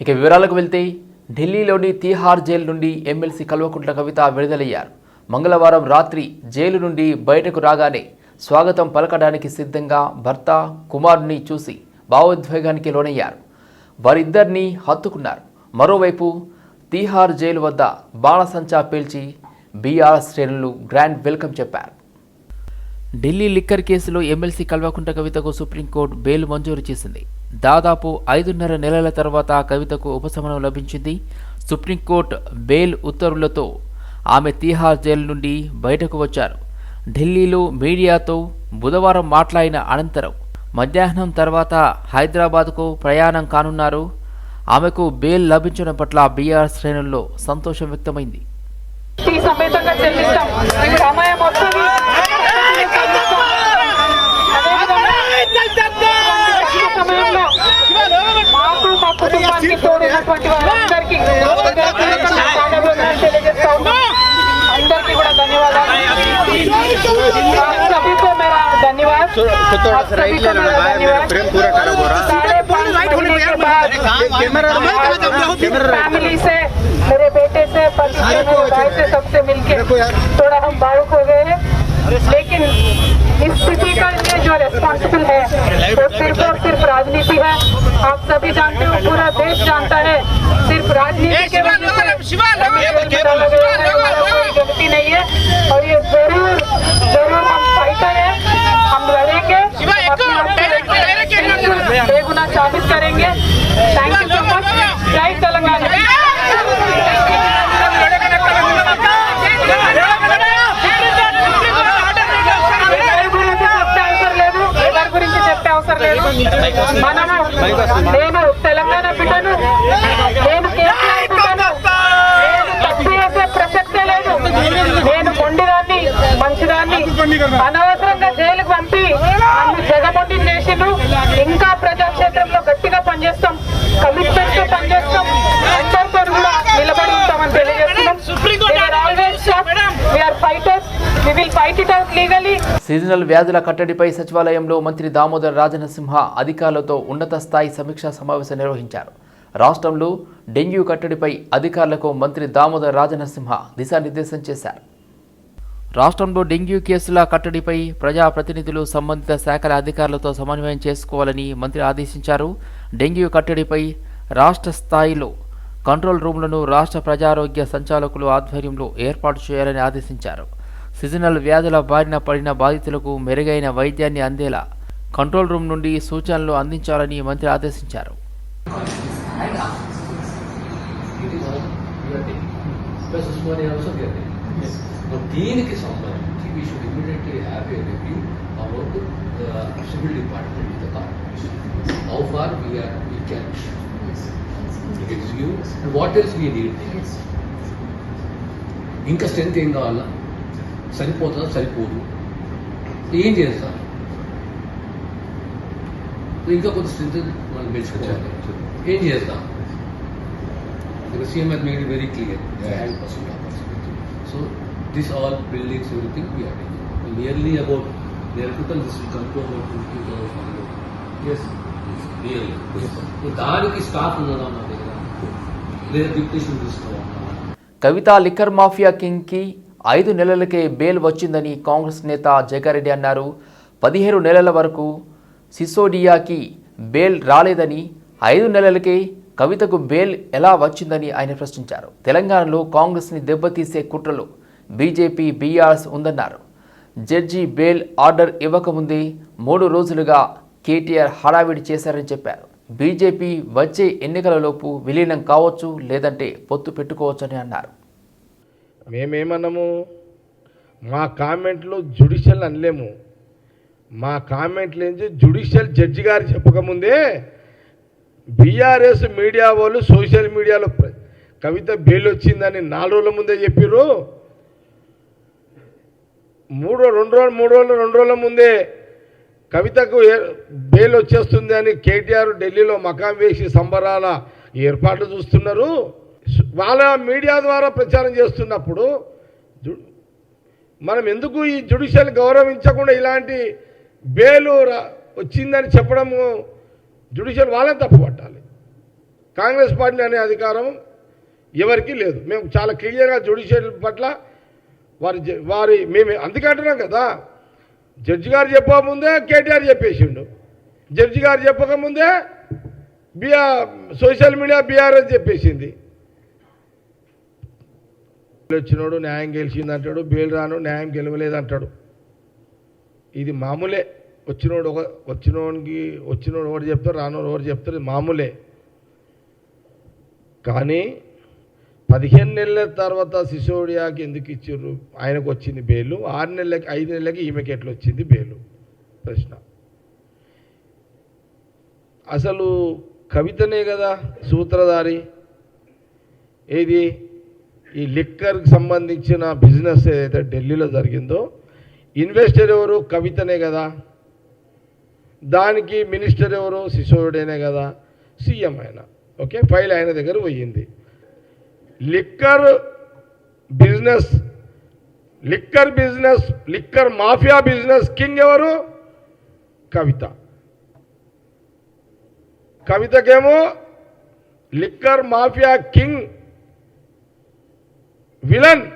ఇక వివరాలకు వెళ్తే ఢిల్లీలోని తీహార్ జైలు నుండి ఎమ్మెల్సీ కల్వకుంట్ల కవిత విడుదలయ్యారు. మంగళవారం రాత్రి జైలు నుండి బయటకు రాగానే స్వాగతం పలకడానికి సిద్ధంగా భర్త కుమారుని చూసి భావోద్వేగానికి లోనయ్యారు. వారిద్దరినీ హత్తుకున్నారు. మరోవైపు తీహార్ జైలు వద్ద బాణసంచా పేల్చి బీఆర్ శ్రేణులు గ్రాండ్ వెల్కమ్ చెప్పారు. ఢిల్లీ లిక్కర్ కేసులో ఎమ్మెల్సీ కల్వకుంట కవితకు సుప్రీంకోర్టు బెయిల్ మంజూరు చేసింది. దాదాపు ఐదున్నర నెలల తర్వాత కవితకు ఉపశమనం లభించింది. సుప్రీంకోర్టు బెయిల్ ఉత్తర్వులతో ఆమె తీహార్ జైలు నుండి బయటకు వచ్చారు. ఢిల్లీలో మీడియాతో బుధవారం మాట్లాడిన అనంతరం మధ్యాహ్నం తర్వాత హైదరాబాద్కు ప్రయాణం కానున్నారు. ఆమెకు బెయిల్ లభించడం పట్ల బీఆర్ శ్రేణుల్లో సంతోషం వ్యక్తమైంది. సమేతంగా थोड़ा हम भावुक हो गए हैं। लेकिन इस स्थिति का लिए जो रेस्पॉन्सिबल है वो सिर्फ़ और सिर्फ़ राजनीति है। आप सभी जानते हो पूरा देश जानता है। सिर्फ़ राजनीति के वजह से गलती नहीं है। और ये ज़रूर ज़रूर हम फाइटर है। हम लड़ेंगे। बेगुना साबित करेंगे। నేను తెలంగాణ బిడ్డను నేను తప్పు చేసే ప్రసక్తే లేదు నేను కొండిదాన్ని మంచిదాన్ని అనవసరంగా జైలుకు పంపి నన్ను జగమొండి చేసిండ్రు ఇంకా ప్రజాక్షేత్రంలో గట్టిగా పనిచేస్తాం కమిట్మెంట్తో పనిచేస్తాం కూడా నిలబడి ఉంటామని తెలియజేస్తున్నాం we are fighters we will fight it out legally seasonal వ్యాధుల కట్టడిపై సచివాలయంలో మంత్రి దామోదర్ రాజనసింహ అధికారులతో ఉన్నత స్థాయి సమీక్షా సమావేశం నిర్వహించారు. రాష్ట్రంలో డెంగ్యూ కట్టడిపై అధికారులకు మంత్రి దామోదర్ రాజనసింహ దిశానిర్దేశం చేశారు. రాష్ట్రంలో డెంగ్యూ కేసుల కట్టడిపై ప్రజాప్రతినిధులు సంబంధిత శాఖల అధికారులతో సమన్వయం చేసుకోవాలని మంత్రి ఆదేశించారు. డెంగ్యూ కట్టడిపై రాష్ట్ర స్థాయిలో కంట్రోల్ రూమ్లను రాష్ట్ర ప్రజారోగ్య సంచాలకులు ఆధ్వర్యంలో ఏర్పాటు చేయాలని ఆదేశించారు. సీజనల్ వ్యాధుల బారిన పడిన బాధితులకు మెరుగైన వైద్యాన్ని అందేలా కంట్రోల్ రూమ్ నుండి సూచనలు అందించాలని మంత్రి ఆదేశించారు. దీనికి సంబంధించి we should immediately have a review about civil department the corporation how far we are we can you what else we need ఇంకా స్ట్రెంత్ ఏం కావాలా? సరిపోతుందా సరిపోదు ఏం చేస్తాం ఇంకా కొంత స్ట్రెంత్ మనం పెంచుకోవాలి ఏం చేస్తాం The CM has made it very clear, and percent opportunity. So this all buildings, everything we are doing. Nearly about, their total this will come to about fifty thousand. Yes. Nearly. So దానికి stock ఉన్నదా మా దగ్గర లేదా deputation తీసుకోవాలా కవిత liquor mafia కింగ్కి ఐదు నెలలకే bail వచ్చిందని కాంగ్రెస్ నేత జగ్గారెడ్డి అన్నారు. పదిహేను నెలల వరకు సిసోడియాకి బెయిల్ రాలేదని ఐదు నెలలకే కవితకు బెయిల్ ఎలా వచ్చిందని ఆయన ప్రశ్నించారు. తెలంగాణలో కాంగ్రెస్ని దెబ్బతీసే కుట్రలు బీజేపీ బీఆర్ఎస్ ఉందన్నారు. జడ్జి బెయిల్ ఆర్డర్ ఇవ్వకముందే మూడు రోజులుగా కేటీఆర్ హడావిడి చేశారని చెప్పారు. బీజేపీ వచ్చే ఎన్నికలలోపు విలీనం కావచ్చు లేదంటే పొత్తు పెట్టుకోవచ్చని అన్నారు. మేమేమన్నాము మా కామెంట్లు జుడిషియల్ అనలేము. మా కామెంట్లు ఏంటి జుడిషియల్ జడ్జి గారు చెప్పకముందే బీఆర్ఎస్ మీడియా వాళ్ళు సోషల్ మీడియాలో కవిత బెయిల్ వచ్చిందని నాలుగు రోజుల ముందే చెప్పిర్రు. మూడు రెండు రోజులు మూడు రోజులు రెండు రోజుల ముందే కవితకు బెయిల్ వచ్చేస్తుంది అని కేటీఆర్ ఢిల్లీలో మకాం వేసి సంబరాల ఏర్పాట్లు చూస్తున్నారు. వాళ్ళ మీడియా ద్వారా ప్రచారం చేస్తున్నప్పుడు జు- మనం ఎందుకు ఈ జుడిషియల్ గౌరవించకుండా ఇలాంటి బేలు వచ్చిందని చెప్పడము జుడిషియల్ వాళ్ళని తప్పు పట్టాలి కాంగ్రెస్ పార్టీ అనే అధికారం ఎవరికీ లేదు. మేము చాలా క్లియర్గా జ్యుడిషియల్ పట్ల వారి వారి మేము అందుకంటున్నాం కదా. జడ్జి గారు చెప్పకముందే కేటీఆర్ చెప్పేసిండు. జడ్జి గారు చెప్పకముందే బిఆర్ సోషల్ మీడియా బీఆర్ఎస్ చెప్పేసింది. వచ్చినోడు న్యాయం గెలిచింది అంటాడు బెయిల్ రాను న్యాయం గెలవలేదు అంటాడు ఇది మామూలే. వచ్చినోడు ఒక వచ్చినోడికి వచ్చినోడు ఒకటి చెప్తారు రానోడు ఒకటి చెప్తారు ఇది మామూలే. కానీ పదిహేను నెలల తర్వాత సిసోడియాకి ఎందుకు ఇచ్చారు? ఆయనకు వచ్చింది బెయిల్. ఆరు నెలలకి ఐదు నెలలకి ఈమెకి ఎట్లా వచ్చింది బెయిల్? ప్రశ్న. అసలు కవితనే కదా సూత్రధారి? ఏది? ఈ లిక్కర్కి సంబంధించిన బిజినెస్ ఏదైతే ఢిల్లీలో జరిగిందో ఇన్వెస్టర్ ఎవరు? కవితనే కదా. దానికి మినిస్టర్ ఎవరు? సిసోడియనే కదా. సీఎం ఆయన. ఓకే? ఫైల్ ఆయన దగ్గర పోయింది. Liquor business liquor business liquor mafia business king ఎవరు? Kavitha. కవితకేమో liquor mafia king villain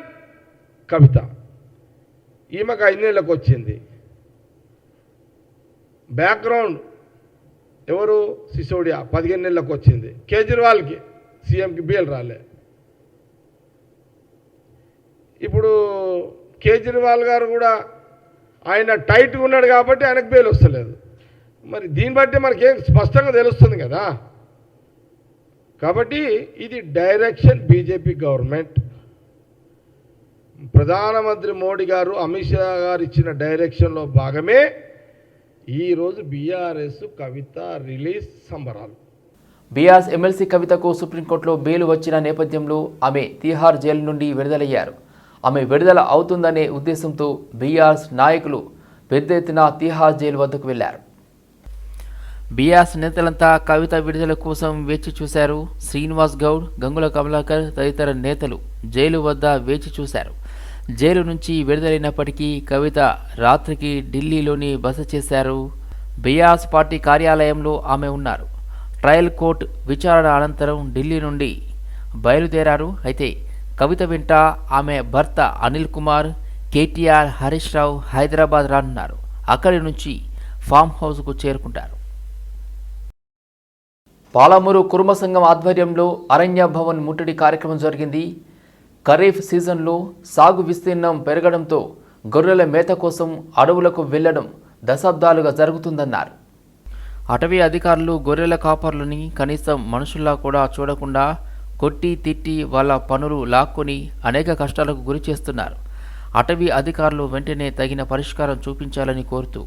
Kavitha. ఈమెకు ఐదేళ్ళకు వచ్చింది. బ్యాక్గ్రౌండ్ ఎవరు? సిసోడియా. పదిహేను నెలలకు వచ్చింది. కేజ్రీవాల్కి సీఎంకి బిఎల్ రాలే. ఇప్పుడు కేజ్రీవాల్ గారు కూడా ఆయన టైట్గా ఉన్నాడు కాబట్టి ఆయనకు బెయిల్ వస్తలేదు. మరి దీన్ని బట్టి మనకేం స్పష్టంగా తెలుస్తుంది కదా. కాబట్టి ఇది డైరెక్షన్ బీజేపీ గవర్నమెంట్. ప్రధానమంత్రి మోడీ గారు అమిత్ షా గారు ఇచ్చిన డైరెక్షన్లో భాగమే ఈరోజు బీఆర్ఎస్ కవిత రిలీజ్ సంబరాలు. బీఆర్ఎస్ ఎమ్మెల్సీ కవితకు సుప్రీంకోర్టులో బెయిల్ వచ్చిన నేపథ్యంలో ఆమె తీహార్ జైలు నుండి విడుదలయ్యారు. ఆమె విడుదల అవుతుందనే ఉద్దేశంతో బీఆర్ఎస్ నాయకులు పెద్ద ఎత్తున తీహార్ జైలు వద్దకు వెళ్ళారు. బీఆర్ఎస్ నేతలంతా కవిత విడుదల కోసం వేచి చూశారు. శ్రీనివాస్ గౌడ్ గంగుల కమలాకర్ తదితర నేతలు జైలు వద్ద వేచి చూశారు. జైలు నుంచి విడుదలైనప్పటికీ కవిత రాత్రికి ఢిల్లీలోని బస చేశారు. బియాస్ పార్టీ కార్యాలయంలో ఆమె ఉన్నారు. ట్రయల్ కోర్టు విచారణ అనంతరం ఢిల్లీ నుండి బయలుదేరారు. అయితే కవిత వెంట ఆమె భర్త అనిల్ కుమార్ కేటీఆర్ హరీష్ రావు హైదరాబాద్ రానున్నారు. అక్కడి నుంచి ఫామ్ హౌస్కు చేరుకుంటారు. పాలమూరు కుర్మ సంఘం ఆధ్వర్యంలో అరణ్య భవన్ ముట్టడి కార్యక్రమం జరిగింది. ఖరీఫ్ సీజన్లో సాగు విస్తీర్ణం పెరగడంతో గొర్రెల మేత కోసం అడవులకు వెళ్ళడం దశాబ్దాలుగా జరుగుతుందన్నారు. అటవీ అధికారులు గొర్రెల కాపర్లని కనీసం మనుషుల్లా కూడా చూడకుండా కొట్టి తిట్టి వాళ్ళ పనులు లాక్కొని అనేక కష్టాలకు గురి చేస్తున్నారు. అటవీ అధికారులు వెంటనే తగిన పరిష్కారం చూపించాలని కోరుతూ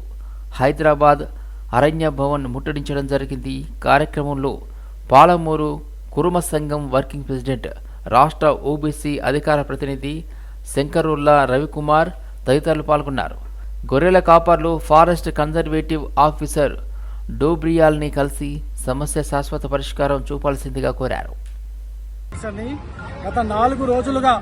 హైదరాబాద్ అరణ్య భవన్ ముట్టడించడం జరిగింది. కార్యక్రమంలో పాలమూరు కురుమ సంఘం వర్కింగ్ ప్రెసిడెంట్ రాష్ట్ర ఓబీసీ అధికార ప్రతినిధి శంకరుల్లా రవికుమార్ తదితరులు పాల్గొన్నారు. గొర్రెల కాపర్లు ఫారెస్ట్ కన్జర్వేటివ్ ఆఫీసర్ డోబ్రియాల్ని కలిసి సమస్య శాశ్వత పరిష్కారం చూపాల్సిందిగా కోరారు. గత నాలుగు రోజులుగా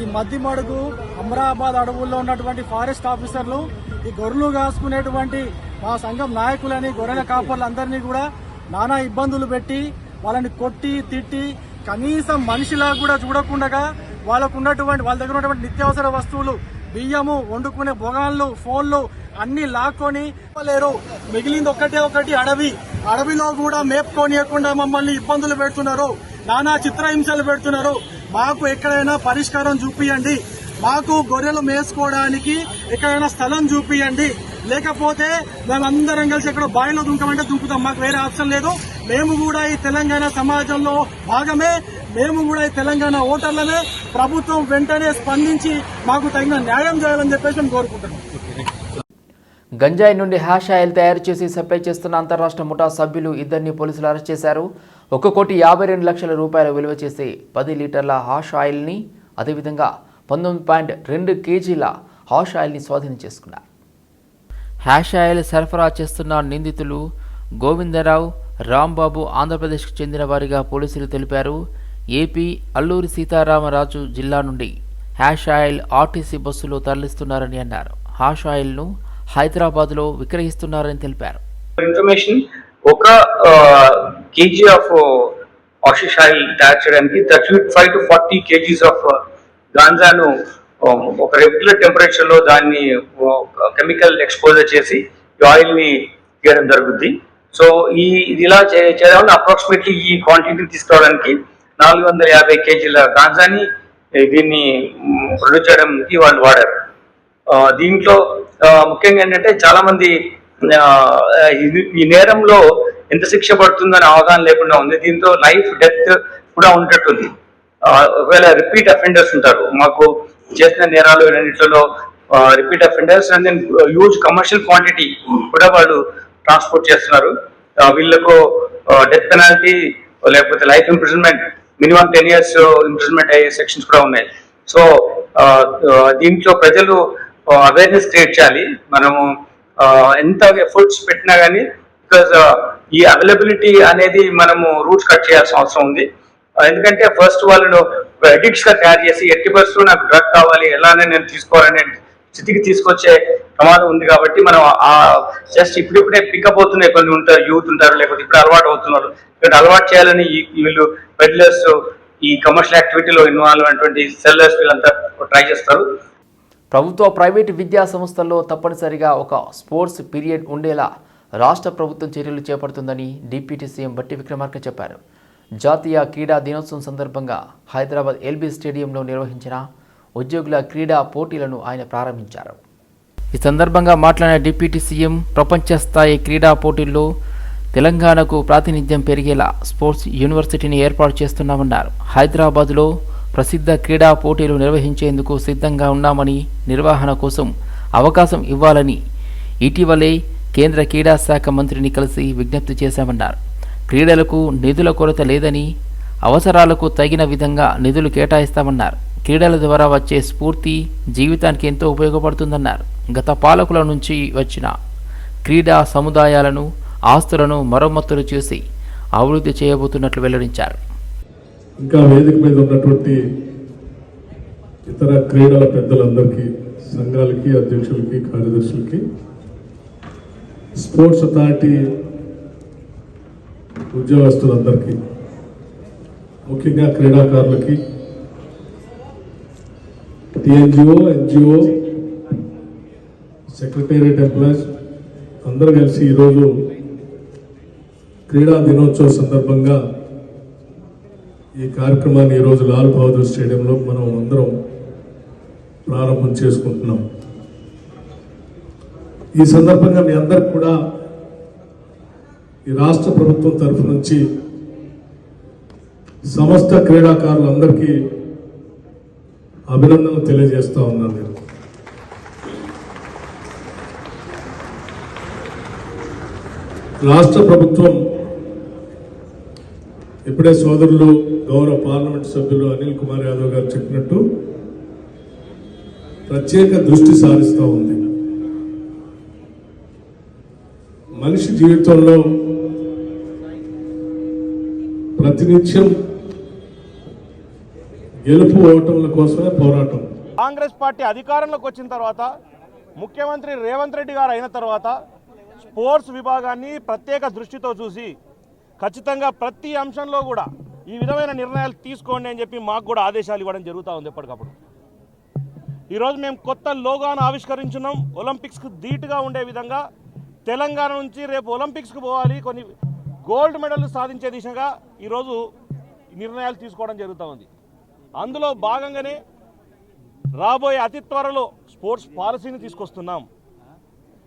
ఈ మద్దిమడుగు అమరాబాద్ అడవుల్లో ఉన్నటువంటి ఫారెస్ట్ ఆఫీసర్లు ఈ గొర్రెలు కాసుకునేటువంటి మా సంఘం నాయకులని గొర్రెల కాపర్లందరినీ కూడా నానా ఇబ్బందులు పెట్టి వాళ్ళని కొట్టి తిట్టి కనీసం మనిషిలా కూడా చూడకుండా వాళ్ళకు ఉన్నటువంటి వాళ్ళ దగ్గర ఉన్నటువంటి నిత్యావసర వస్తువులు బియ్యము వండుకునే భోగాన్లు ఫోన్లు అన్ని లాక్కొని లేరు మిగిలింది ఒకటే ఒకటి అడవి. అడవిలో కూడా మేపుకోనియకుండా మమ్మల్ని ఇబ్బందులు పెడుతున్నారు. నానా చిత్రహింసలు పెడుతున్నారు. మాకు ఎక్కడైనా పరిష్కారం చూపియండి. మాకు గొర్రెలు మేసుకోవడానికి ఎక్కడైనా స్థలం చూపియండి. లేకపోతే మేమందరం కలిసి ఎక్కడ బావిలో దుంకమంటే దుంకుతాం. మాకు వేరే ఆప్షన్ లేదు. మేము కూడా ఈ తెలంగాణ సమాజంలో భాగమే. మేము కూడా ఈ తెలంగాణ ఓటర్లనే ప్రభుత్వం వెంటనే స్పందించి మాకు తగిన న్యాయం చేయాలని చెప్పేసి మేము కోరుకుంటున్నాం. గంజాయి నుండి హ్యాష్ ఆయిల్ తయారు చేసి సప్లై చేస్తున్న అంతరాష్ట్ర ముఠా సభ్యులు ఇద్దరిని పోలీసులు అరెస్ట్ చేశారు. ఒక కోటి యాభై రెండు లక్షల రూపాయల విలువ చేసే పది లీటర్ల హాష్ ఆయిల్ని అదేవిధంగా పంతొమ్మిది పాయింట్ రెండు కేజీల హాష్ ఆయిల్ని స్వాధీనం చేసుకున్నారు. హ్యాష్ ఆయిల్ సరఫరా చేస్తున్న నిందితులు గోవిందరావు రాంబాబు ఆంధ్రప్రదేశ్కు చెందిన వారిగా పోలీసులు తెలిపారు. ఏపీ అల్లూరి సీతారామరాజు జిల్లా నుండి హ్యాష్ ఆయిల్ ఆర్టీసీ బస్సులో తరలిస్తున్నారని అన్నారు. హాష్ ఆయిల్ను హైదరాబాద్లో విక్రయిస్తున్నారని తెలిపారు. ఇన్ఫర్మేషన్ ఒక కేజీ ఆఫ్ ఆశిష్ ఆయిల్ తయారు చేయడానికి thirty five to forty KGs of గాంజాను ఒక రెగ్యులర్ టెంపరేచర్లో దాన్ని కెమికల్ ఎక్స్పోజర్ చేసి ఈ ఆయిల్ తీయడం జరుగుద్ది. సో ఈ ఇది ఇలా చే- చేయడం అప్రాక్సిమేట్లీ ఈ క్వాంటిటీ తీసుకురావడానికి నాలుగు వందల యాభై కేజీల గాంజాని దీన్ని ప్రొడ్యూస్ చేయడానికి వాళ్ళు వాడారు. దీంట్లో ముఖ్యంగా ఏంటంటే చాలా మంది ఈ నేరంలో ఎంత శిక్ష పడుతుందని అవగాహన లేకుండా ఉంది. దీంతో లైఫ్ డెత్ కూడా ఉండేటుంది ఒకవేళ రిపీట్ అఫెండర్స్ ఉంటారు. మాకు చేసిన నేరాలు రెండింటిలో repeat offenders and then huge commercial quantity కూడా వాళ్ళు ట్రాన్స్పోర్ట్ చేస్తున్నారు. వీళ్ళకు డెత్ పెనాల్టీ లేకపోతే life imprisonment minimum ten years imprisonment అయ్యే సెక్షన్స్ కూడా ఉన్నాయి. సో దీంట్లో ప్రజలు అవేర్నెస్ క్రియేట్ చేయాలి. మనము ఎంత ఎఫర్ట్స్ పెట్టినా కానీ బికాజ్ ఈ అవైలబిలిటీ అనేది మనము రూట్స్ కట్ చేయాల్సిన అవసరం ఉంది. ఎందుకంటే ఫస్ట్ వాళ్ళు ఎడిక్ట్స్గా తయారు చేసి ఎట్టి పరిస్థితుల్లో నాకు డ్రగ్ కావాలి ఎలానే నేను తీసుకోవాలనే స్థితికి తీసుకొచ్చే ప్రమాదం ఉంది కాబట్టి మనం ఆ జస్ట్ ఇప్పుడిప్పుడే పికప్ అవుతున్నాయి కొన్ని ఉంటారు యూత్ ఉంటారు లేకపోతే ఇప్పుడు అలవాటు అవుతున్నారు. ఇక్కడ అలవాటు చేయాలని వీళ్ళు పెడ్లర్స్ ఈ కమర్షియల్ యాక్టివిటీలో ఇన్వాల్వ్ అయినటువంటి సెల్లర్స్ వీళ్ళంతా ట్రై చేస్తారు. ప్రభుత్వ ప్రైవేటు విద్యా సంస్థల్లో తప్పనిసరిగా ఒక స్పోర్ట్స్ పీరియడ్ ఉండేలా రాష్ట్ర ప్రభుత్వం చర్యలు చేపడుతుందని డిప్యూటీ సీఎం బట్టి విక్రమార్క చెప్పారు. జాతీయ క్రీడా దినోత్సవం సందర్భంగా హైదరాబాద్ ఎల్బీ స్టేడియంలో నిర్వహించిన ఉద్యోగుల క్రీడా పోటీలను ఆయన ప్రారంభించారు. ఈ సందర్భంగా మాట్లాడిన డిప్యూటీ సీఎం ప్రపంచ స్థాయి క్రీడా పోటీల్లో తెలంగాణకు ప్రాతినిధ్యం పెరిగేలా స్పోర్ట్స్ యూనివర్సిటీని ఏర్పాటు చేస్తున్నామన్నారు. హైదరాబాదులో ప్రసిద్ధ క్రీడా పోటీలు నిర్వహించేందుకు సిద్ధంగా ఉన్నామని నిర్వహణ కోసం అవకాశం ఇవ్వాలని ఇటీవలే కేంద్ర క్రీడా శాఖ మంత్రిని కలిసి విజ్ఞప్తి చేశామన్నారు. క్రీడలకు నిధుల కొరత లేదని అవసరాలకు తగిన విధంగా నిధులు కేటాయిస్తామన్నారు. క్రీడల ద్వారా వచ్చే స్ఫూర్తి జీవితానికి ఎంతో ఉపయోగపడుతుందన్నారు. గత పాలకుల నుంచి వచ్చిన క్రీడా సముదాయాలను ఆస్తులను మరమ్మతులు చేసి అభివృద్ధి చేయబోతున్నట్లు వెల్లడించారు. ఇంకా వేదిక మీద ఉన్నటువంటి ఇతర క్రీడల పెద్దలందరికీ సంఘాలకి అధ్యక్షులకి కార్యదర్శులకి స్పోర్ట్స్ అథారిటీ ఉద్యోగస్తులందరికీ ముఖ్యంగా క్రీడాకారులకి టిఎన్జిఓ ఎన్జిఓ సెక్రటేరియట్ ఎంప్లాయీస్ అందరూ కలిసి ఈరోజు క్రీడా దినోత్సవ సందర్భంగా ఈ కార్యక్రమాన్ని ఈరోజు లాల్ బహదూర్ స్టేడియంలో మనం అందరం ప్రారంభం చేసుకుంటున్నాం. ఈ సందర్భంగా మీ అందరికి కూడా ఈ రాష్ట్ర ప్రభుత్వం తరఫు నుంచి సమస్త క్రీడాకారులందరికీ అభినందనలు తెలియజేస్తూ ఉన్నాను నేను. రాష్ట్ర ప్రభుత్వం ఇప్పుడే సోదరులు గౌరవ పార్లమెంట్ సభ్యులు అనిల్ కుమార్ యాదవ్ గారు చెప్పినట్టు ప్రత్యేక దృష్టి సారిస్తూ ఉంది. మనిషి జీవితంలో ప్రతినిత్యం గెలుపు ఓటముల కోసమే పోరాటం. కాంగ్రెస్ పార్టీ అధికారంలోకి వచ్చిన తర్వాత ముఖ్యమంత్రి రేవంత్ రెడ్డి గారు అయిన తర్వాత స్పోర్ట్స్ విభాగాన్ని ప్రత్యేక దృష్టితో చూసి ఖచ్చితంగా ప్రతి అంశంలో కూడా ఈ విధమైన నిర్ణయాలు తీసుకోండి అని చెప్పి మాకు కూడా ఆదేశాలు ఇవ్వడం జరుగుతూ ఉంది ఎప్పటికప్పుడు. ఈరోజు మేము కొత్త లోగాను ఆవిష్కరించున్నాం. ఒలింపిక్స్కి ధీటుగా ఉండే విధంగా తెలంగాణ నుంచి రేపు ఒలింపిక్స్కి పోవాలి. కొన్ని గోల్డ్ మెడల్ సాధించే దిశగా ఈరోజు నిర్ణయాలు తీసుకోవడం జరుగుతూ ఉంది. అందులో భాగంగానే రాబోయే అతి త్వరలో స్పోర్ట్స్ పాలసీని తీసుకొస్తున్నాం.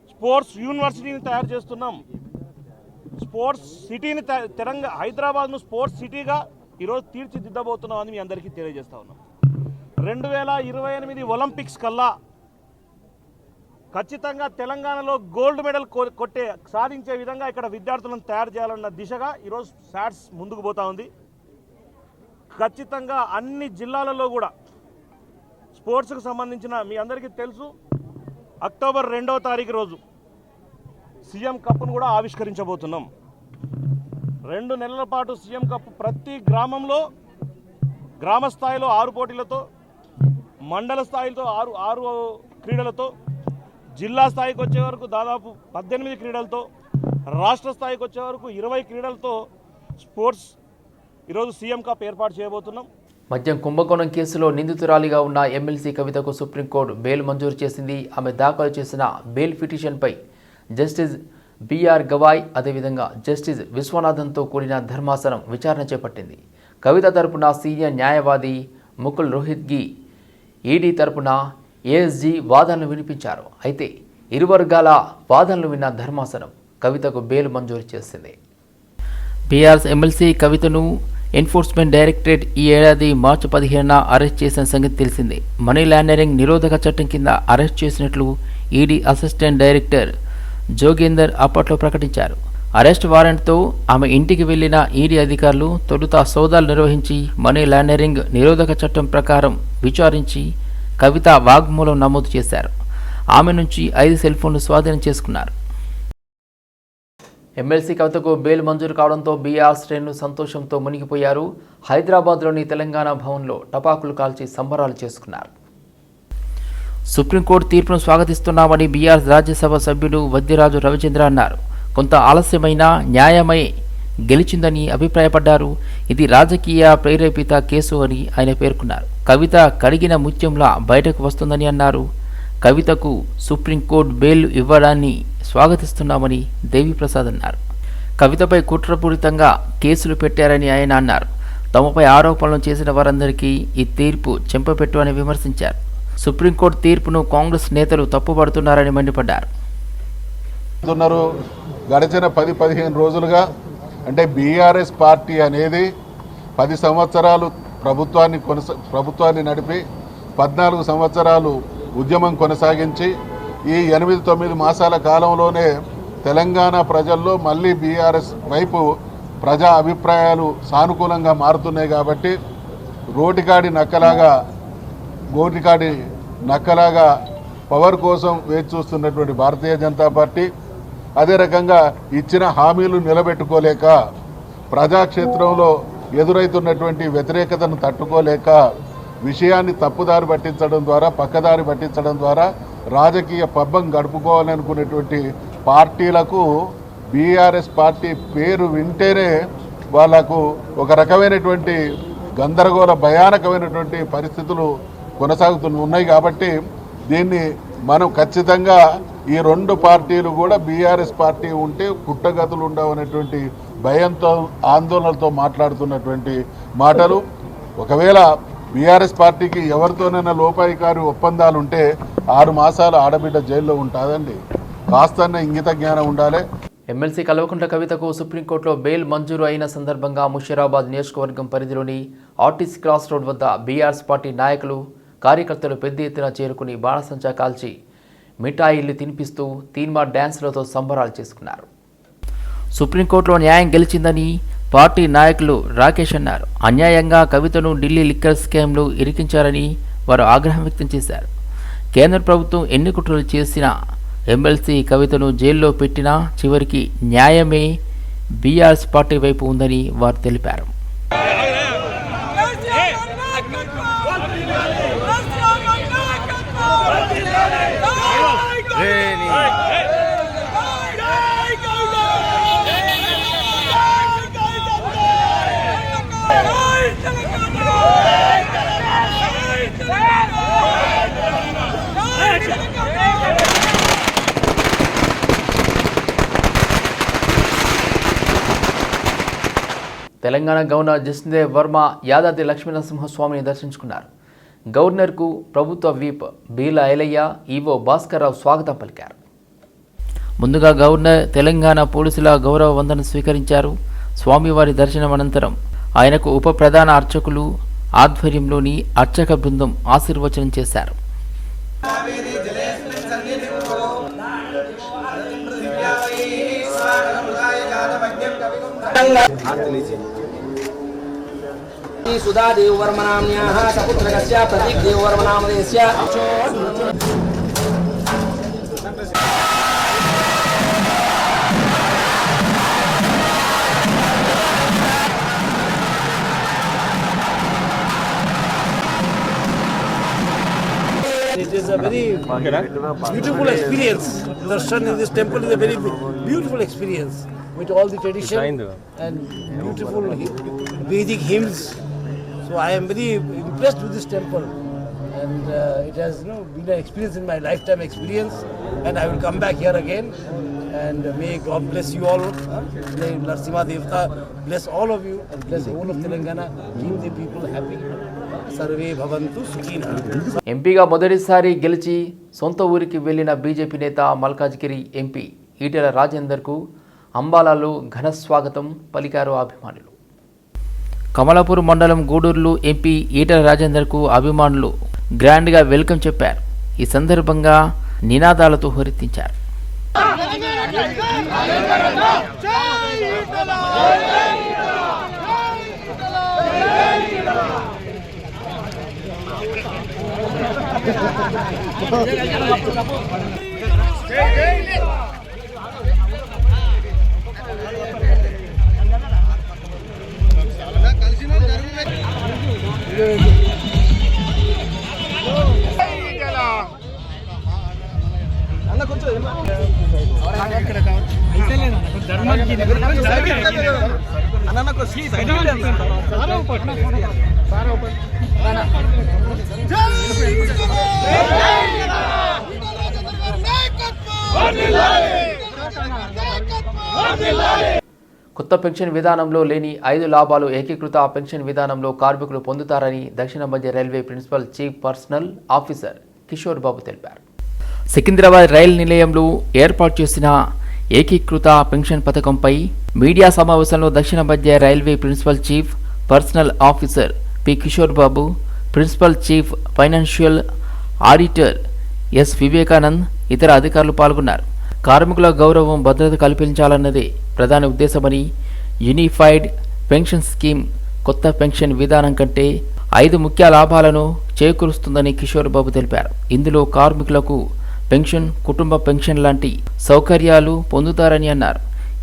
స్పోర్ట్స్ యూనివర్సిటీని తయారు చేస్తున్నాం. స్పోర్ట్స్ సిటీని త- తెలంగాణ హైదరాబాద్ను స్పోర్ట్స్ సిటీగా ఈరోజు తీర్చిదిద్దబోతున్నాం అని మీ అందరికీ తెలియజేస్తా ఉన్నాం. రెండు వేల ఇరవై ఎనిమిది ఒలింపిక్స్ కల్లా ఖచ్చితంగా తెలంగాణలో గోల్డ్ మెడల్ కొట్టే సాధించే విధంగా ఇక్కడ విద్యార్థులను తయారు చేయాలన్న దిశగా ఈరోజు శాట్స్ ముందుకు పోతా ఉంది. ఖచ్చితంగా అన్ని జిల్లాలలో కూడా స్పోర్ట్స్కి సంబంధించిన మీ అందరికీ తెలుసు అక్టోబర్ రెండవ తారీఖు రోజు సీఎం కప్ను కూడా ఆవిష్కరించబోతున్నాం. రెండు నెలల పాటు సీఎం కప్ ప్రతి గ్రామంలో గ్రామ స్థాయిలో ఆరు పోటీలతో మండల స్థాయిలతో ఆరు ఆరు క్రీడలతో జిల్లా స్థాయికి వచ్చే వరకు దాదాపు పద్దెనిమిది క్రీడలతో రాష్ట్ర స్థాయికి వచ్చే వరకు ఇరవై క్రీడలతో స్పోర్ట్స్ ఈరోజు సీఎం కప్ ఏర్పాటు చేయబోతున్నాం. మద్యం కుంభకోణం కేసులో నిందితురాలిగా ఉన్న ఎమ్మెల్సీ కవితకు సుప్రీంకోర్టు బెయిల్ మంజూరు చేసింది. ఆమె దాఖలు చేసిన బెయిల్ పిటిషన్పై జస్టిస్ బిఆర్ గవాయ్ అదేవిధంగా జస్టిస్ విశ్వనాథన్తో కూడిన ధర్మాసనం విచారణ చేపట్టింది. కవిత తరపున సీనియర్ న్యాయవాది ముకుల్ రోహిత్గి ఈడీ తరపున ఏఎస్జీ వాదనలు వినిపించారు. అయితే ఇరు వర్గాల వాదనలు విన్న ధర్మాసనం కవితకు బెయిల్ మంజూరు చేసింది. బీఆర్ఎస్ ఎమ్మెల్సీ కవితను ఎన్ఫోర్స్మెంట్ డైరెక్టరేట్ ఈ ఏడాది మార్చి పదిహేనున అరెస్ట్ చేసిన సంగతి తెలిసిందే. మనీ లాండరింగ్ నిరోధక చట్టం కింద అరెస్ట్ చేసినట్లు ఈడీ అసిస్టెంట్ డైరెక్టర్ జోగేందర్ అప్పట్లో ప్రకటించారు. అరెస్ట్ వారెంట్తో ఆమె ఇంటికి వెళ్ళిన ఈడీ అధికారులు తొలుత సోదాలు నిర్వహించి మనీ లాండరింగ్ నిరోధక చట్టం ప్రకారం విచారించి కవిత వాగ్మూలం నమోదు చేశారు. ఆమె నుంచి ఐదు సెల్ ఫోన్లు స్వాధీనం చేసుకున్నారు. ఎమ్మెల్సీ కవితకు బెయిల్ మంజూరు కావడంతో బీఆర్ శ్రేణులు సంతోషంతో మునిగిపోయారు. హైదరాబాద్లోని తెలంగాణ భవన్లో టపాకులు కాల్చి సంబరాలు చేసుకున్నారు. సుప్రీంకోర్టు తీర్పును స్వాగతిస్తున్నామని బీఆర్ రాజ్యసభ సభ్యుడు వద్దిరాజు రవిచంద్ర అన్నారు. కొంత ఆలస్యమైన న్యాయమై గెలిచిందని అభిప్రాయపడ్డారు. ఇది రాజకీయ ప్రేరేపిత కేసు అని ఆయన పేర్కొన్నారు. కవిత కడిగిన ముత్యంలా బయటకు వస్తుందని అన్నారు. కవితకు సుప్రీంకోర్టు బెయిల్ ఇవ్వడాన్ని స్వాగతిస్తున్నామని దేవిప్రసాద్ అన్నారు. కవితపై కుట్రపూరితంగా కేసులు పెట్టారని ఆయన అన్నారు. తమపై ఆరోపణలు చేసిన వారందరికీ ఈ తీర్పు చెంపపెట్టు అని విమర్శించారు. సుప్రీంకోర్టు తీర్పును కాంగ్రెస్ నేతలు తప్పుపడుతున్నారని మండిపడ్డారు. గడిచిన పది పదిహేను రోజులుగా అంటే బీఆర్ఎస్ పార్టీ అనేది పది సంవత్సరాలు ప్రభుత్వాన్ని కొనసా ప్రభుత్వాన్ని నడిపి పద్నాలుగు సంవత్సరాలు ఉద్యమం కొనసాగించి ఈ ఎనిమిది తొమ్మిది మాసాల కాలంలోనే తెలంగాణ ప్రజల్లో మళ్ళీ బీఆర్ఎస్ వైపు ప్రజా అభిప్రాయాలు సానుకూలంగా మారుతున్నాయి కాబట్టి రోటికాడి నక్కలాగా గోటికాడి నక్కలాగా పవర్ కోసం వేచి చూస్తున్నటువంటి భారతీయ జనతా పార్టీ అదే రకంగా ఇచ్చిన హామీలు నిలబెట్టుకోలేక ప్రజాక్షేత్రంలో ఎదురైతున్నటువంటి వ్యతిరేకతను తట్టుకోలేక విషయాన్ని తప్పుదారి పట్టించడం ద్వారా పక్కదారి పట్టించడం ద్వారా రాజకీయ పబ్బం గడుపుకోవాలనుకునేటువంటి పార్టీలకు బీఆర్ఎస్ పార్టీ పేరు వింటేనే వాళ్ళకు ఒక రకమైనటువంటి గందరగోళ భయానకమైనటువంటి పరిస్థితులు కొనసాగుతూ ఉన్నాయి కాబట్టి దీన్ని మనం ఖచ్చితంగా ఈ రెండు పార్టీలు కూడా బీఆర్ఎస్ పార్టీ ఉంటే పుట్టగతులు ఉండవనేటువంటి భయంతో ఆందోళనలతో మాట్లాడుతున్నటువంటి మాటలు. ఒకవేళ బీఆర్ఎస్ పార్టీకి ఎవరితోనైనా లోపాయికారి ఒప్పందాలు ఉంటే ఆరు మాసాలు ఆడబిడ్డ జైల్లో ఉంటుందండి. కాస్తన్న ఇంగిత జ్ఞానం ఉండాలి. ఎమ్మెల్సీ కల్వకుంట్ల కవితకు సుప్రీంకోర్టులో బెయిల్ మంజూరు అయిన సందర్భంగా ముషీరాబాద్ నియోజకవర్గం పరిధిలోని ఆర్టీసీ క్రాస్ రోడ్ వద్ద బీఆర్ఎస్ పార్టీ నాయకులు కార్యకర్తలు పెద్ద ఎత్తున చేరుకుని బాణసంచా కాల్చి మిఠాయిల్ని తినిపిస్తూ తీన్మా డ్యాన్స్లతో సంబరాలు చేసుకున్నారు. సుప్రీంకోర్టులో న్యాయం గెలిచిందని పార్టీ నాయకులు రాకేష్ అన్నారు. అన్యాయంగా కవితను ఢిల్లీ లిక్కర్ స్కామ్లో ఇరికించారని వారు ఆగ్రహం వ్యక్తం చేశారు. కేంద్ర ప్రభుత్వం ఎన్ని కుట్రలు చేసినా ఎమ్మెల్సీ కవితను జైల్లో పెట్టినా చివరికి న్యాయమే బీఆర్ఎస్ పార్టీ వైపు ఉందని వారు తెలిపారు. తెలంగాణ గవర్నర్ జస్దేవ్ వర్మ యాదాద్రి లక్ష్మీనరసింహస్వామిని దర్శించుకున్నారు. గవర్నర్కు ప్రభుత్వ వీప్ బీల ఐలయ్య ఈవో భాస్కర్రావు స్వాగతం పలికారు. ముందుగా గవర్నర్ తెలంగాణ పోలీసుల గౌరవ వందన స్వీకరించారు. స్వామివారి దర్శనం అనంతరం ఆయనకు ఉప ప్రధాన అర్చకులు ఆధ్వర్యంలోని అర్చక బృందం ఆశీర్వచనం చేశారు. सुधा देववर्मनाम्न्याः सपुत्रकस्य प्रतीक् देववर्मनामधेयस्य It is a a very beautiful experience. Darshan in this temple is a very beautiful experience with all the tradition and beautiful Vedic hymns. I am very impressed with this temple. And uh, it has you know, been an experience in my lifetime experience. And I will come back here again. And may God bless you all. Huh? May Narsimha Devta bless all of you and bless the whole of Telangana. Keep the people happy. Sarve Bhavantu ఎంపీగా మొదటిసారి గెలిచి సొంత ఊరికి వెళ్ళిన BJP నేత Malkajgiri MP Etela రాజేందర్కు అంబాలాలో ఘన స్వాగతం పలికారు అభిమానులు కమలాపూర్ మండలం గూడూరులో ఎంపీ ఈటల రాజేందర్కు అభిమానులు గ్రాండ్గా వెల్కమ్ చెప్పారు. ఈ సందర్భంగా నినాదాలతో హోరెత్తించారు. అన్న కొంచెం అన్న కొంచెం కొత్త పెన్షన్ విధానంలో లేని ఐదు లాభాలు ఏకీకృత పెన్షన్ విధానంలో కార్మికులు పొందుతారని దక్షిణ మధ్య railway principal chief personnel officer Kishore Babu తెలిపారు. సికింద్రాబాద్ రైలు నిలయంలో ఏర్పాటు చేసిన ఏకీకృత పెన్షన్ పథకంపై మీడియా సమావేశంలో దక్షిణ మధ్య railway principal chief personnel officer P Kishore Babu principal chief financial auditor S Vivekanand ఇతర అధికారులు పాల్గొన్నారు. కార్మికుల గౌరవం భద్రత కల్పించాలన్నదే ప్రధాన ఉద్దేశమని యూనిఫైడ్ పెన్షన్ స్కీమ్ కొత్త పెన్షన్ విధానం కంటే ఐదు ముఖ్య లాభాలను చేకూరుస్తుందని కిషోర్ బాబు తెలిపారు. ఇందులో కార్మికులకు పెన్షన్ కుటుంబ పెన్షన్ లాంటి సౌకర్యాలు పొందుతారని అన్నారు.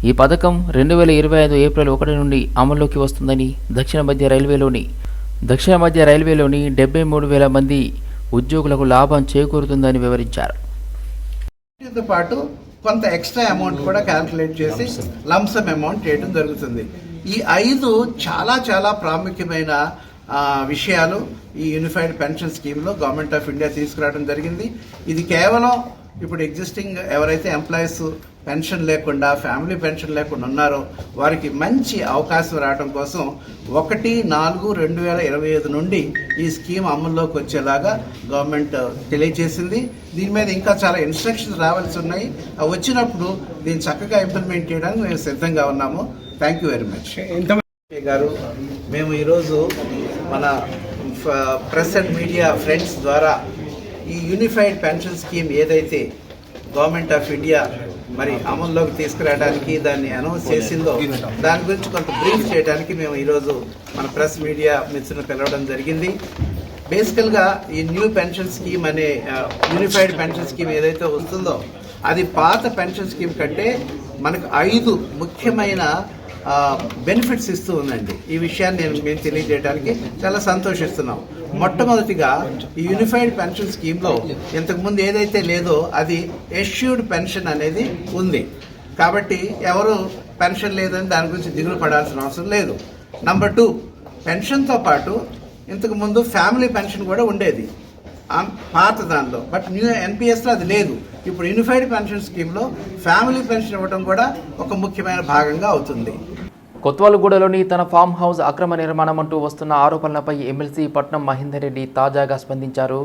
ఈ పథకం రెండు వేల ఇరవై ఐదు ఏప్రిల్ ఒకటి నుండి అమల్లోకి వస్తుందని దక్షిణ మధ్య రైల్వేలోని దక్షిణ మధ్య రైల్వేలోని డెబ్బై మూడు వేల మంది ఉద్యోగులకు లాభం చేకూరుతుందని వివరించారు. పాటు కొంత ఎక్స్ట్రా అమౌంట్ కూడా క్యాల్కులేట్ చేసి లంసమ్ అమౌంట్. చేయడం జరుగుతుంది. ఈ ఐదు చాలా చాలా ప్రాముఖ్యమైన విషయాలు ఈ యూనిఫైడ్ పెన్షన్ స్కీమ్లో గవర్నమెంట్ ఆఫ్ ఇండియా తీసుకురావడం జరిగింది. ఇది కేవలం ఇప్పుడు ఎగ్జిస్టింగ్ ఎవరైతే ఎంప్లాయీస్ పెన్షన్ లేకుండా ఫ్యామిలీ పెన్షన్ లేకుండా ఉన్నారో వారికి మంచి అవకాశం రావడం కోసం ఒకటి నాలుగు రెండు వేల ఇరవై ఐదు నుండి ఈ స్కీమ్ అమల్లోకి వచ్చేలాగా గవర్నమెంట్ తెలియజేసింది. దీని మీద ఇంకా చాలా ఇన్స్ట్రక్షన్స్ రావాల్సి ఉన్నాయి. అవి వచ్చినప్పుడు దీన్ని చక్కగా ఇంప్లిమెంట్ చేయడానికి మేము సిద్ధంగా ఉన్నాము. థ్యాంక్ యూ వెరీ మచ్ గారు మేము ఈరోజు మన ప్రెస్ అండ్ మీడియా ఫ్రెండ్స్ ద్వారా ఈ యూనిఫైడ్ పెన్షన్ స్కీమ్ ఏదైతే గవర్నమెంట్ ఆఫ్ ఇండియా మరి అమల్లోకి తీసుకురావడానికి దాన్ని అనౌన్స్ చేసిందో దాని గురించి కొంత బ్రీఫ్ చేయడానికి మేము ఈరోజు మన ప్రెస్ మీడియా మిత్రులను పిలవడం జరిగింది. బేసికల్గా ఈ న్యూ పెన్షన్ స్కీమ్ అనే యూనిఫైడ్ పెన్షన్ స్కీమ్ ఏదైతే వస్తుందో అది పాత పెన్షన్ స్కీమ్ కంటే మనకు ఐదు ముఖ్యమైన బెనిఫిట్స్ ఇస్తూ ఉందండి. ఈ విషయాన్ని నేను మేము తెలియజేయడానికి చాలా సంతోషిస్తున్నాం. మొట్టమొదటిగా ఈ యూనిఫైడ్ పెన్షన్ స్కీమ్లో ఇంతకుముందు ఏదైతే లేదో అది ఎష్యూర్డ్ పెన్షన్ అనేది ఉంది. కాబట్టి ఎవరు పెన్షన్ లేదని దాని గురించి దిగులు పడాల్సిన అవసరం లేదు. నంబర్ టూ పెన్షన్తో పాటు ఇంతకుముందు ఫ్యామిలీ పెన్షన్ కూడా ఉండేది. పాత దానిలో బట్ న్యూ ఎన్పిఎస్లో అది లేదు. ఇప్పుడు యూనిఫైడ్ పెన్షన్ స్కీమ్లో ఫ్యామిలీ పెన్షన్ ఇవ్వడం కూడా ఒక ముఖ్యమైన భాగంగా అవుతుంది. కొత్వాలుగూడలోని తన ఫామ్ హౌస్ అక్రమ నిర్మాణం అంటూ వస్తున్న ఆరోపణలపై ఎమ్మెల్సీ పట్నం మహేందర్ రెడ్డి తాజాగా స్పందించారు.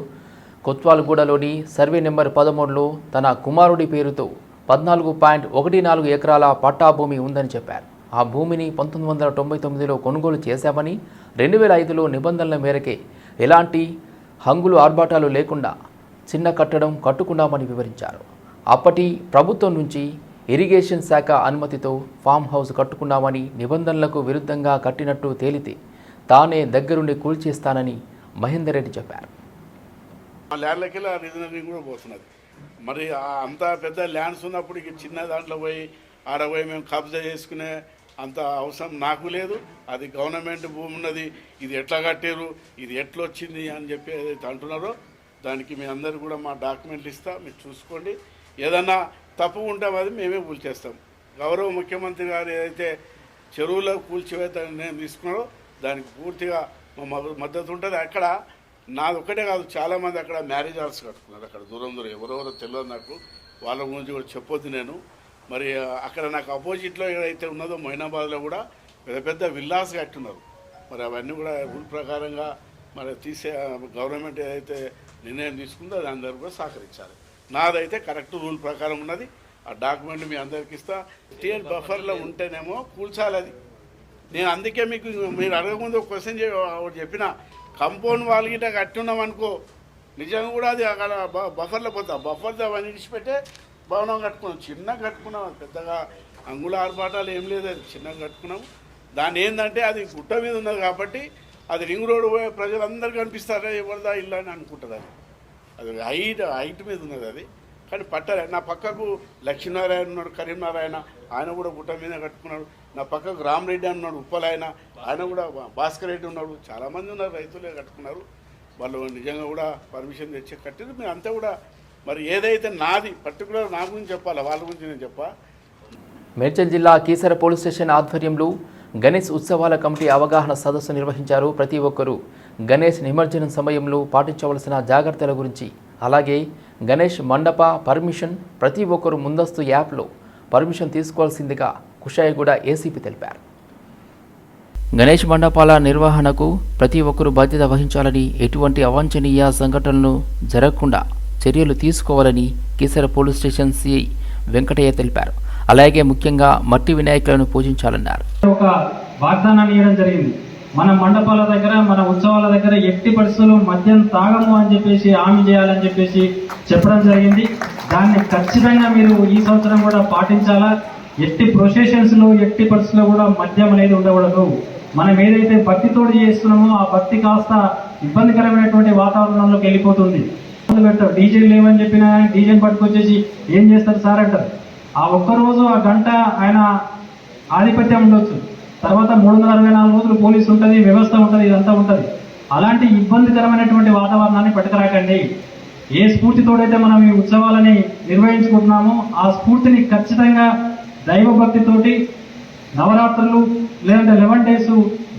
కొత్వాలుగూడలోని సర్వే నెంబర్ పదమూడులో తన కుమారుడి పేరుతో పద్నాలుగు పాయింట్ ఒకటి నాలుగు ఎకరాల పట్టా భూమి ఉందని చెప్పారు. ఆ భూమిని పంతొమ్మిది వందల తొంభై తొమ్మిదిలో కొనుగోలు చేశామని రెండు వేల ఐదులో నిబంధనల మేరకే ఎలాంటి హంగులు ఆర్భాటాలు లేకుండా చిన్న కట్టడం కట్టుకున్నామని వివరించారు. అప్పటి ప్రభుత్వం నుంచి ఇరిగేషన్ శాఖ అనుమతితో ఫామ్ హౌస్ కట్టుకున్నామని నిబంధనలకు విరుద్ధంగా కట్టినట్టు తేలితే తానే దగ్గరుండి కూల్చేస్తానని మహేందర్ రెడ్డి చెప్పారు. కూడా పోతున్నది మరి అంత పెద్ద ల్యాండ్స్ ఉన్నప్పుడు ఇక చిన్న దాంట్లో పోయి ఆడ పోయి మేము కబ్జా చేసుకునే అంత అవసరం నాకు లేదు. అది గవర్నమెంట్ భూమి ఉన్నది ఇది ఎట్లా కట్టారు ఇది ఎట్లొచ్చింది అని చెప్పి ఏదైతే అంటున్నారో దానికి మీ అందరు కూడా మా డాక్యుమెంట్లు ఇస్తా మీరు చూసుకోండి. ఏదన్నా తప్పు ఉంటే అది మేమే కూల్చేస్తాం గౌరవ ముఖ్యమంత్రి గారు ఏదైతే చెరువులో కూల్చివేత నేను తీసుకున్నాడో దానికి పూర్తిగా మా మద్దతు ఉంటుంది. అక్కడ నాది ఒక్కటే కాదు చాలామంది అక్కడ మ్యారేజ్ హాల్స్ కట్టుకున్నారు. అక్కడ దూరం దూరం ఎవరెవరో తెలియదు నాకు. వాళ్ళ గురించి కూడా చెప్పొద్దు నేను. మరి అక్కడ నాకు అపోజిట్లో ఏదైతే ఉన్నదో మొయినాబాద్లో కూడా పెద్ద పెద్ద విల్లాస్ కట్టున్నారు. మరి అవన్నీ కూడా రూల్ ప్రకారంగా మరి తీసే గవర్నమెంట్ ఏదైతే నిర్ణయం తీసుకుంటే అది అందరూ కూడా సహకరించాలి. నాదైతే కరెక్ట్ రూల్ ప్రకారం ఉన్నది. ఆ డాక్యుమెంట్ మీ అందరికి ఇస్తా. స్టేట్ బఫర్లో ఉంటేనేమో కూల్చాలి అది. నేను అందుకే మీకు మీరు అడగకముందు ఒక క్వశ్చన్ ఒకటి చెప్పిన. కంపౌండ్ వాళ్ళు గిట్ట కట్టున్నాం అనుకో నిజంగా కూడా అది అక్కడ బఫర్లో పోతా. బఫర్ అవన్నీ విడిచిపెట్టే భవనం కట్టుకున్నాం. చిన్నగా కట్టుకున్నాం. పెద్దగా అంగుళ ఆర్భాటాలు ఏం లేదు. అది చిన్నగా కట్టుకున్నాం. దాని ఏంటంటే అది గుట్ట మీద ఉన్నది కాబట్టి అది రింగ్ రోడ్ పోయే ప్రజలందరికీ కనిపిస్తారా ఎవరిదా ఇల్లా అని అనుకుంటుంది అది. అది హైట్ హైట్ మీద ఉన్నది అది. కానీ పట్టలే నా పక్కకు లక్ష్మీనారాయణ ఉన్నాడు కరీంనారాయణ ఆయన కూడా గుట్ట మీద కట్టుకున్నాడు. నా పక్కకు రామరెడ్డి అని ఉన్నాడు ఉప్పలాయన ఆయన కూడా భాస్కర్ రెడ్డి ఉన్నాడు. చాలామంది ఉన్నారు రైతులే కట్టుకున్నారు. వాళ్ళు నిజంగా కూడా పర్మిషన్ తెచ్చి కట్టింది మీరు అంతా కూడా మరి ఏదైతే నాది పర్టికులర్ నా గురించి చెప్పాలి వాళ్ళ గురించి నేను చెప్పా? మేడ్చల్ జిల్లా కీసర పోలీస్ స్టేషన్ ఆధ్వర్యంలో గణేష్ ఉత్సవాల కమిటీ అవగాహన సదస్సు నిర్వహించారు ప్రతి ఒక్కరూ. గణేష్ నిమజ్జనం సమయంలో పాటించవలసిన జాగ్రత్తల గురించి అలాగే గణేష్ మండప పర్మిషన్ ప్రతి ఒక్కరూ ముందస్తు యాప్లో పర్మిషన్ తీసుకోవాల్సిందిగా కుషాయిగూడ ఏసీపీ తెలిపారు. గణేష్ మండపాల నిర్వహణకు ప్రతి ఒక్కరూ బాధ్యత వహించాలని ఎటువంటి అవాంఛనీయ సంఘటనలు జరగకుండా చర్యలు తీసుకోవాలని Keesara police station CI Venkataiah తెలిపారు. అలాగే ముఖ్యంగా మట్టి వినాయకులను పూజించాలన్నారు. ఒక వాగ్దానాన్ని ఇవ్వడం జరిగింది. మన మండపాల దగ్గర మన ఉత్సవాల దగ్గర ఎట్టి పరిస్థితులు మద్యం తాగము అని చెప్పేసి హామీ చేయాలని చెప్పేసి చెప్పడం జరిగింది. దాన్ని ఖచ్చితంగా మీరు ఈ సంవత్సరం కూడా పాటించాలా? ఎట్టి ప్రొసెషన్స్లో ఎట్టి పరిస్థితుల్లో కూడా మద్యం అనేది ఉండకూడదు. మనం ఏదైతే భక్తితోటి చేస్తున్నామో ఆ భక్తి కాస్త ఇబ్బందికరమైనటువంటి వాతావరణంలోకి వెళ్ళిపోతుంది. పెడతారు డీజేలు లేవని చెప్పినా డీజిల్ పట్టుకొచ్చేసి ఏం చేస్తారు సార్ అంటారు? ఆ ఒక్క రోజు ఆ గంట ఆయన ఆధిపత్యం ఉండొచ్చు. తర్వాత మూడు వందల అరవై నాలుగు రోజులు పోలీసు ఉంటుంది వ్యవస్థ ఉంటుంది ఇదంతా ఉంటుంది. అలాంటి ఇబ్బందికరమైనటువంటి వాతావరణాన్ని పట్టుకురాకండి. ఏ స్ఫూర్తితోడైతే మనం ఈ ఉత్సవాలని నిర్వహించుకుంటున్నామో ఆ స్ఫూర్తిని ఖచ్చితంగా దైవభక్తితోటి నవరాత్రులు లేదంటే లెవెన్ డేస్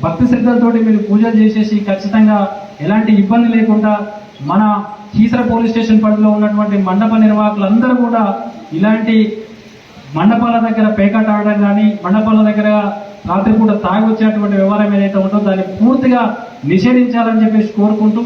భక్తి శ్రద్ధలతోటి మీరు పూజలు చేసేసి ఖచ్చితంగా ఎలాంటి ఇబ్బంది లేకుండా మన కీసర పోలీస్ స్టేషన్ పరిధిలో ఉన్నటువంటి మండప నిర్వాహకులందరూ కూడా ఇలాంటి మండపాల దగ్గర పేకాట ఆడడం కానీ మండపాల దగ్గర రాత్రిపూట తాగి వచ్చేటువంటి వ్యవహారం ఏదైతే ఉంటుందో దాన్ని పూర్తిగా నిషేధించాలని చెప్పేసి కోరుకుంటూ